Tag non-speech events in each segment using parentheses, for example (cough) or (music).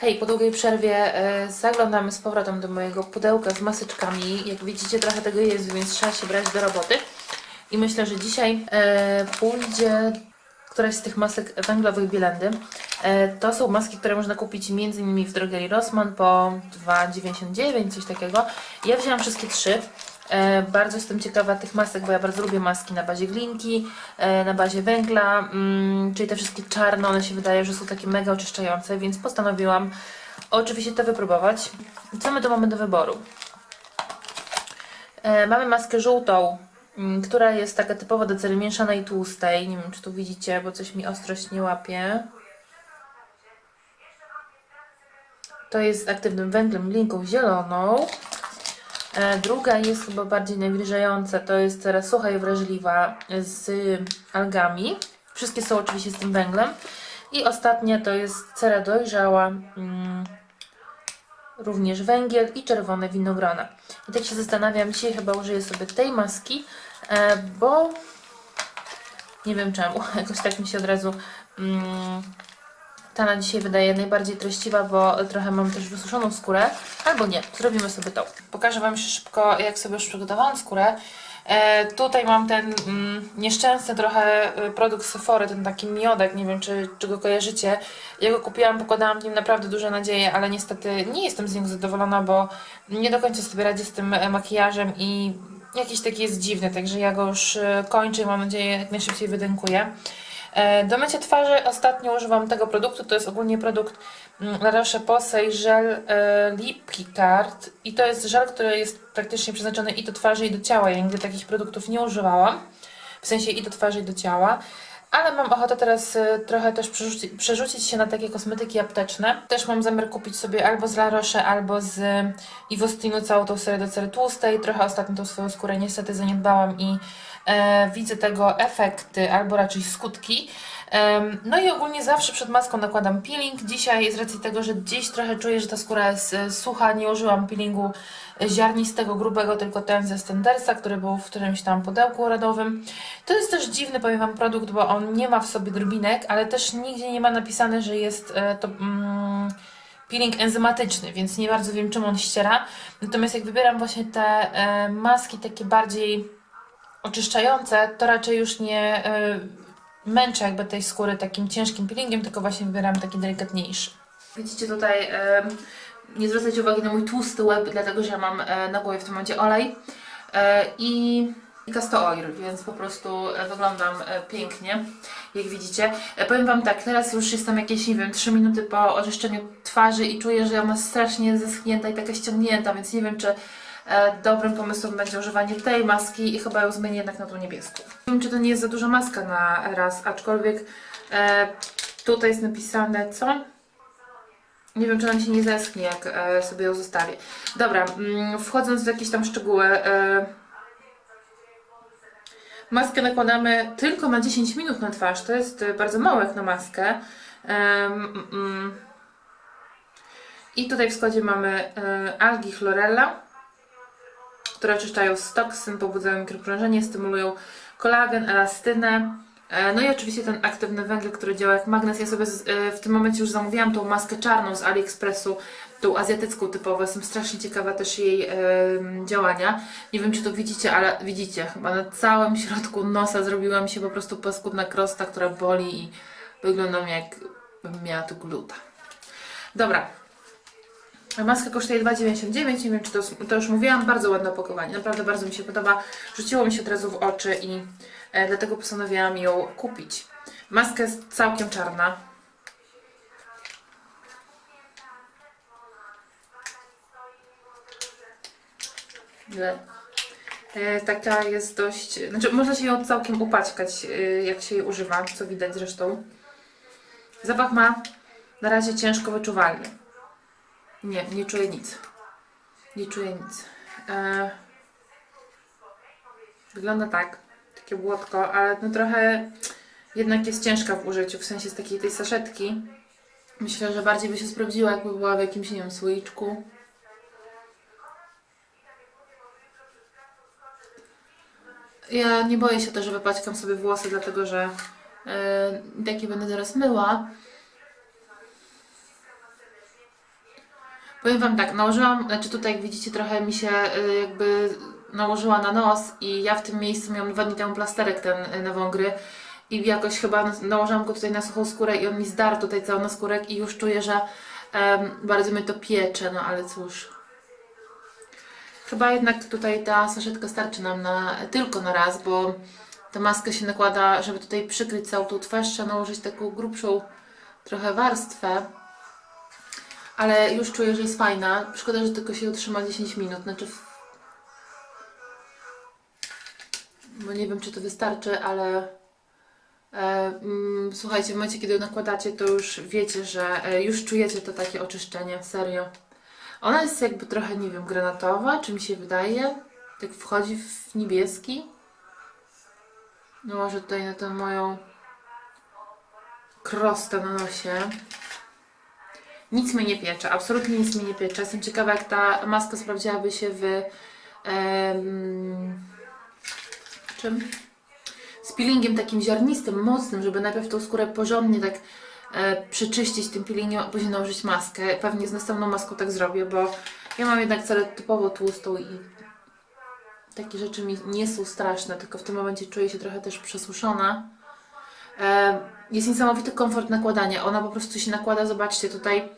Hej, po długiej przerwie e, zaglądamy z powrotem do mojego pudełka z maseczkami. Jak widzicie, trochę tego jest, więc trzeba się brać do roboty. I myślę, że dzisiaj e, pójdzie któraś z tych masek węglowych Bielendy. E, to są maski, które można kupić m.in. w drogerii Rossmann po 2,99, coś takiego. Ja wzięłam wszystkie trzy. E, bardzo jestem ciekawa tych masek, bo ja bardzo lubię maski na bazie glinki, e, na bazie węgla, mm, czyli te wszystkie czarne, one się wydaje, że są takie mega oczyszczające, więc postanowiłam oczywiście to wypróbować. Co my tu mamy do wyboru? E, mamy maskę żółtą, mm, która jest taka typowa do cery mieszanej tłustej. Nie wiem, czy tu widzicie, bo coś mi ostrość nie łapie. To jest z aktywnym węglem linką zieloną. E, Druga jest chyba bardziej nawilżająca, to jest cera sucha i wrażliwa z algami. Wszystkie są oczywiście z tym węglem. I ostatnia to jest cera dojrzała, mm, również węgiel i czerwone winogrona. I tak się zastanawiam, dzisiaj chyba użyję sobie tej maski, e, bo nie wiem czemu, (laughs) jakoś tak mi się od razu mm, ta na dzisiaj wydaje najbardziej treściwa, bo trochę mam też wysuszoną skórę. Albo nie, zrobimy sobie to. Pokażę Wam się szybko, jak sobie już przygotowałam skórę. E, tutaj mam ten mm, nieszczęsny trochę e, produkt Sephory, ten taki miodek, nie wiem czy, czy go kojarzycie. Ja go kupiłam, pokładałam w nim naprawdę duże nadzieje, ale niestety nie jestem z niego zadowolona, bo nie do końca sobie radzę z tym e, makijażem i jakiś taki jest dziwny, także ja go już e, kończę i mam nadzieję jak najszybciej wydękuję. E, Do mycia twarzy ostatnio używam tego produktu, to jest ogólnie produkt mm, La Roche-Posay Gel e, Lip Card i to jest żel, który jest praktycznie przeznaczony i do twarzy i do ciała. Ja nigdy takich produktów nie używałam, w sensie i do twarzy i do ciała. Ale mam ochotę teraz e, trochę też przerzucić, przerzucić się na takie kosmetyki apteczne. Też mam zamiar kupić sobie albo z La Roche, albo z Ivostinu całą tą serię do cery tłustej. Trochę ostatnio tą swoją skórę niestety zaniedbałam i e, widzę tego efekty, albo raczej skutki. No i ogólnie zawsze przed maską nakładam peeling. Dzisiaj z racji tego, że gdzieś trochę czuję, że ta skóra jest e, sucha, nie użyłam peelingu ziarnistego, grubego, tylko ten ze Stendersa, który był w którymś tam pudełku rodowym. To jest też dziwny, powiem Wam, produkt, bo on nie ma w sobie grubinek, ale też nigdzie nie ma napisane, że jest e, to... Mm, peeling enzymatyczny, więc nie bardzo wiem, czym on ściera. Natomiast jak wybieram właśnie te e, maski takie bardziej oczyszczające, to raczej już nie e, męczę jakby tej skóry takim ciężkim peelingiem, tylko właśnie wybieram taki delikatniejszy. Widzicie tutaj, e, nie zwracajcie uwagi na mój tłusty łeb, dlatego że ja mam e, na głowie w tym momencie olej e, i castor oil, więc po prostu e, wyglądam e, pięknie, jak widzicie. E, Powiem Wam tak, teraz już jestem jakieś, nie wiem, 3 minuty po oczyszczeniu twarzy i czuję, że ona jest strasznie zeschnięta i taka ściągnięta, więc nie wiem, czy dobrym pomysłem będzie używanie tej maski i chyba ją zmienię jednak na tą niebieską. Nie wiem, czy to nie jest za duża maska na raz, aczkolwiek e, tutaj jest napisane co? Nie wiem, czy ona się nie zeschnie, jak e, sobie ją zostawię. Dobra, mm, wchodząc w jakieś tam szczegóły, e, Maskę nakładamy tylko na 10 minut na twarz. To jest bardzo mało jak na maskę. I tutaj w składzie mamy algi chlorella, które oczyszczają z toksyn, pobudzają mikroprężenie, stymulują kolagen, elastynę. E, No i oczywiście ten aktywny węgiel, który działa jak magnes. Ja sobie e, w tym momencie już zamówiłam tą maskę czarną z AliExpressu, tą azjatycką typową. Jestem strasznie ciekawa też jej e, działania. Nie wiem, czy to widzicie, ale widzicie, chyba na całym środku nosa zrobiła mi się po prostu paskudna krosta, która boli i wyglądam jakbym miała tu gluta. Dobra. Maska kosztuje 2,99, nie wiem czy to, to już mówiłam, bardzo ładne opakowanie, naprawdę bardzo mi się podoba, rzuciło mi się od razu w oczy i e, dlatego postanowiłam ją kupić. Maska jest całkiem czarna. Ile? E, taka jest dość, znaczy można się ją całkiem upaćkać, e, jak się jej używa, co widać zresztą. Zapach ma na razie ciężko wyczuwalny. Nie, nie czuję nic. Nie czuję nic. E, wygląda tak, takie błotko, ale no trochę jednak jest ciężka w użyciu, w sensie z takiej tej saszetki. Myślę, że bardziej by się sprawdziła, jakby była w jakimś, nie wiem, słoiczku. Ja nie boję się też, że wypaćkam sobie włosy, dlatego że e, takie będę teraz myła. Powiem Wam tak, nałożyłam, znaczy tutaj jak widzicie trochę mi się y, jakby nałożyła na nos i ja w tym miejscu miałam dwa dni temu plasterek ten y, na wągry i jakoś chyba nałożyłam go tutaj na suchą skórę i on mi zdarł tutaj cały naskórek i już czuję, że bardzo mnie to piecze, no ale cóż. Chyba jednak tutaj ta saszetka starczy nam na, tylko na raz, bo ta maska się nakłada, żeby tutaj przykryć całą tą twarz, trzeba nałożyć taką grubszą trochę warstwę. Ale już czuję, że jest fajna. Szkoda, że tylko się utrzyma 10 minut. Znaczy. Bo nie wiem, czy to wystarczy, ale. E, mm, słuchajcie, w momencie, kiedy nakładacie, to już wiecie, że e, już czujecie to takie oczyszczenie. Serio. Ona jest jakby trochę, nie wiem, granatowa, czy mi się wydaje. Tak wchodzi w niebieski. No może tutaj na tę moją krostę na nosie. Nic mnie nie piecze, absolutnie nic mnie nie piecze. Jestem ciekawa, jak ta maska sprawdziłaby się w. em, czym? Z peelingiem takim ziarnistym, mocnym, żeby najpierw tą skórę porządnie tak e, przeczyścić tym peelingiem, a później nałożyć maskę. Pewnie z następną maską tak zrobię, bo ja mam jednak cerę typowo tłustą i takie rzeczy mi nie są straszne, tylko w tym momencie czuję się trochę też przesuszona. Jest niesamowity komfort nakładania. Ona po prostu się nakłada, zobaczcie, tutaj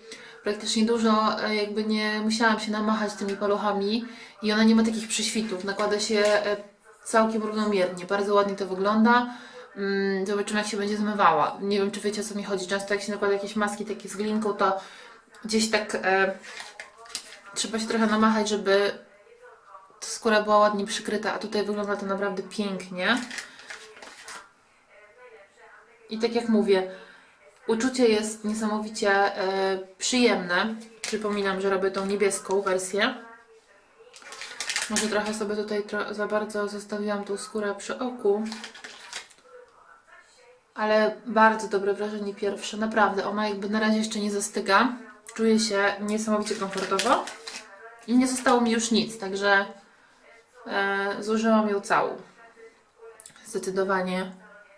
praktycznie dużo, e, jakby nie musiałam się namachać tymi paluchami i ona nie ma takich prześwitów. Nakłada się e, całkiem równomiernie. Bardzo ładnie to wygląda. Mm, Zobaczymy, jak się będzie zmywała. Nie wiem, czy wiecie, o co mi chodzi. Często jak się nakłada jakieś maski takie z glinką, to gdzieś tak e, trzeba się trochę namachać, żeby skóra była ładnie przykryta, a tutaj wygląda to naprawdę pięknie. I tak jak mówię, uczucie jest niesamowicie e, przyjemne. Przypominam, że robię tą niebieską wersję. Może trochę sobie tutaj tro- za bardzo zostawiłam tą skórę przy oku. Ale bardzo dobre wrażenie pierwsze, naprawdę. Ona jakby na razie jeszcze nie zastyga. Czuję się niesamowicie komfortowo. I nie zostało mi już nic, także e, zużyłam ją całą. Zdecydowanie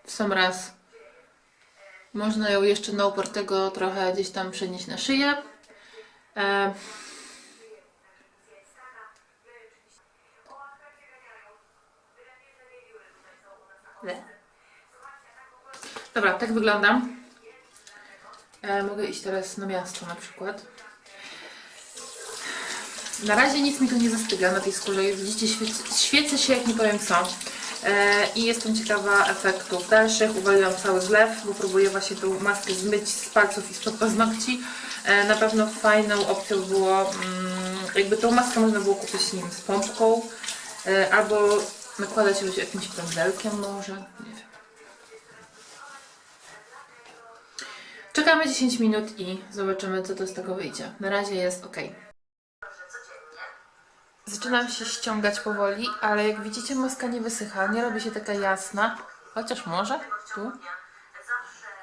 w sam raz. Można ją jeszcze na upartego trochę gdzieś tam przenieść na szyję. E. Dobra, tak wyglądam. E, mogę iść teraz na miasto na przykład. Na razie nic mi tu nie zastyga na tej skórze. Widzicie, świecę, świecę się jak nie powiem co. E, I jestem ciekawa efektów dalszych. Uwaliłam cały zlew, bo próbuję właśnie tą maskę zmyć z palców i spod paznokci. E, na pewno fajną opcją było, mm, jakby tą maskę można było kupić wiem, z pompką, e, albo nakładać ją jakimś pędzelkiem może, nie wiem. Czekamy 10 minut i zobaczymy, co to z tego wyjdzie. Na razie jest ok. Zaczynam się ściągać powoli, ale jak widzicie, maska nie wysycha, nie robi się taka jasna. Chociaż może tu.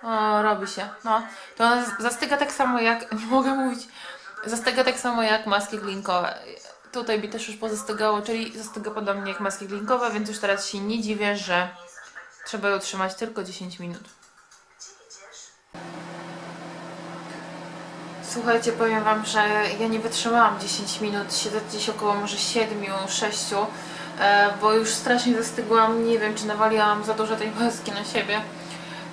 O, robi się. No, to ona zastyga tak samo jak. (laughs) Nie mogę mówić. Zastyga tak samo jak maski glinkowe. Tutaj mi też już pozastygało, czyli zastyga podobnie jak maski glinkowe, więc już teraz się nie dziwię, że trzeba ją trzymać tylko 10 minut. Słuchajcie, powiem Wam, że ja nie wytrzymałam 10 minut, siedzę gdzieś około może 7, 6, e, bo już strasznie zastygłam, nie wiem czy nawaliłam za dużo tej maski na siebie.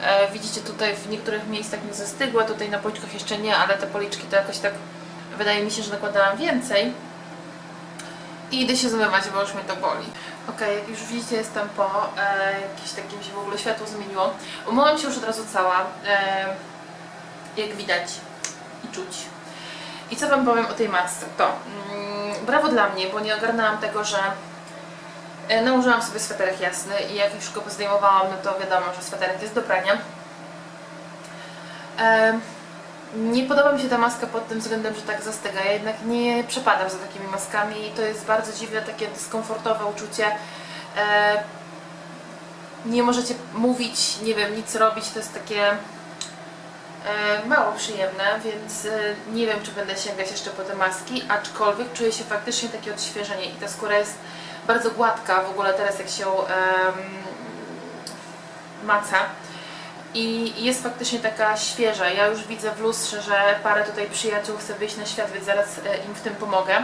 E, widzicie tutaj w niektórych miejscach mi zastygła, tutaj na policzkach jeszcze nie, ale te policzki to jakoś tak wydaje mi się, że nakładałam więcej. I idę się zmywać, bo już mnie to boli. Ok, jak już widzicie jestem po, e, jakieś takie się w ogóle światło zmieniło. Umyłam się już od razu cała, e, jak widać i czuć. I co Wam powiem o tej masce? To mm, brawo dla mnie, bo nie ogarnęłam tego, że e, nałożyłam sobie sweterek jasny i jak już go zdejmowałam, no to wiadomo, że sweterek jest do prania. E, nie podoba mi się ta maska pod tym względem, że tak zastyga. Ja jednak nie przepadam za takimi maskami i to jest bardzo dziwne, takie dyskomfortowe uczucie. E, nie możecie mówić, nie wiem, nic robić, to jest takie mało przyjemne, więc e, nie wiem, czy będę sięgać jeszcze po te maski, aczkolwiek czuję się faktycznie takie odświeżenie i ta skóra jest bardzo gładka w ogóle teraz jak się em, maca i jest faktycznie taka świeża. Ja już widzę w lustrze, że parę tutaj przyjaciół chce wyjść na świat, więc zaraz e, im w tym pomogę.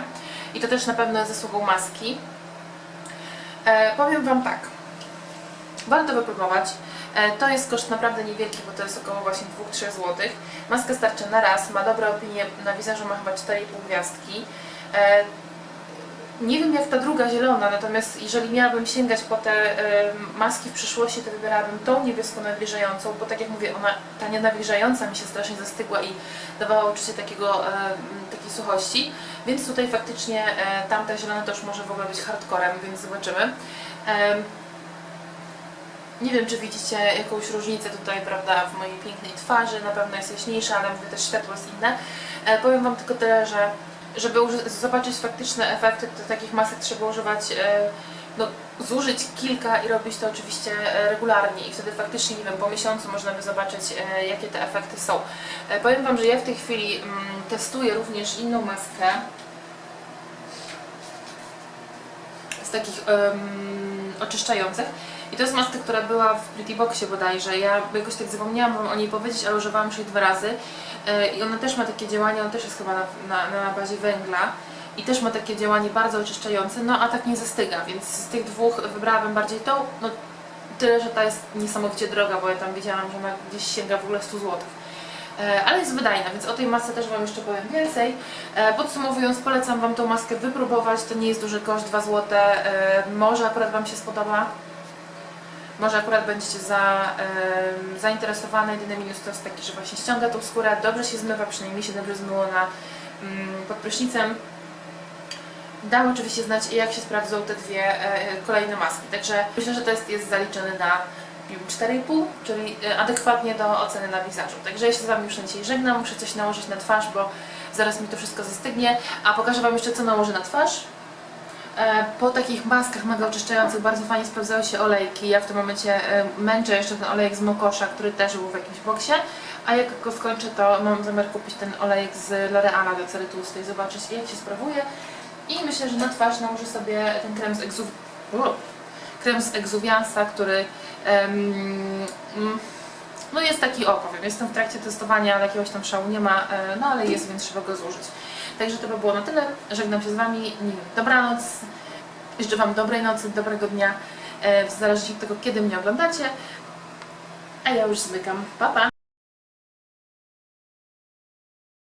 I to też na pewno jest zasługą maski. E, powiem Wam tak. Warto wypróbować. E, To jest koszt naprawdę niewielki, bo to jest około właśnie 2-3 zł. Maska starcza na raz, ma dobre opinie, na wizerzu ma chyba 4,5 gwiazdki. E, Nie wiem jak ta druga zielona, natomiast jeżeli miałabym sięgać po te e, maski w przyszłości, to wybierałabym tą niebieską nawilżającą, bo tak jak mówię, ona, ta nienawilżająca mi się strasznie zastygła i dawała uczucie takiego, takiej suchości, więc tutaj faktycznie tamta zielona już może w ogóle być hardcorem, więc zobaczymy. Nie wiem, czy widzicie jakąś różnicę tutaj, prawda, w mojej pięknej twarzy. Na pewno jest jaśniejsza, ale mówię też światło jest inne. E, powiem Wam tylko tyle, że żeby zobaczyć faktyczne efekty, to takich masek trzeba używać, e, no, zużyć kilka i robić to oczywiście e, regularnie. I wtedy faktycznie, nie wiem, po miesiącu można by zobaczyć, jakie te efekty są. Powiem Wam, że ja w tej chwili mm, testuję również inną maskę. z takich em, oczyszczających. I to jest maska, która była w Pretty Boxie bodajże. Ja jakoś tak zapomniałam Wam o niej powiedzieć, ale używałam już jej dwa razy. E, I ona też ma takie działanie, ona też jest chyba na, na, na bazie węgla. I też ma takie działanie bardzo oczyszczające, no a tak nie zastyga, więc z tych dwóch wybrałabym bardziej tą. No, tyle, że ta jest niesamowicie droga, bo ja tam wiedziałam, że ona gdzieś sięga w ogóle 100 zł. E, ale jest wydajna, więc o tej masce też Wam jeszcze powiem więcej. E, Podsumowując, polecam Wam tą maskę wypróbować, to nie jest duży koszt, 2 zł. Może akurat Wam się spodoba, może akurat będziecie za, e, zainteresowane. Jedyny minus to jest taki, że właśnie ściąga tą skórę, dobrze się zmywa, przynajmniej się dobrze zmyło na, mm, pod prysznicem. Dam oczywiście znać, jak się sprawdzą te dwie e, kolejne maski. Także myślę, że test jest zaliczony na 4,5, czyli e, adekwatnie do oceny na wizażu. Także ja się z Wami już na dzisiaj żegnam, muszę coś nałożyć na twarz, bo zaraz mi to wszystko zastygnie. A pokażę Wam jeszcze, co nałożę na twarz. E, Po takich maskach mega oczyszczających bardzo fajnie sprawdzały się olejki. Ja w tym momencie e, męczę jeszcze ten olejek z Mokosza, który też był w jakimś boksie. A jak go skończę, to mam zamiar kupić ten olejek z L'Oreala do cery tłustej, zobaczyć jak się sprawuje. I myślę, że na twarz nałożę sobie ten krem z o, krem z Exuviansa, który mm, no jest taki, o powiem, jestem w trakcie testowania, ale jakiegoś tam szału nie ma, e, no ale jest, więc trzeba go zużyć. Także to by było na tyle. Żegnam się z Wami. Dobranoc. Życzę Wam dobrej nocy, dobrego dnia, e, w zależności od tego, kiedy mnie oglądacie. A ja już zmykam. Pa, pa!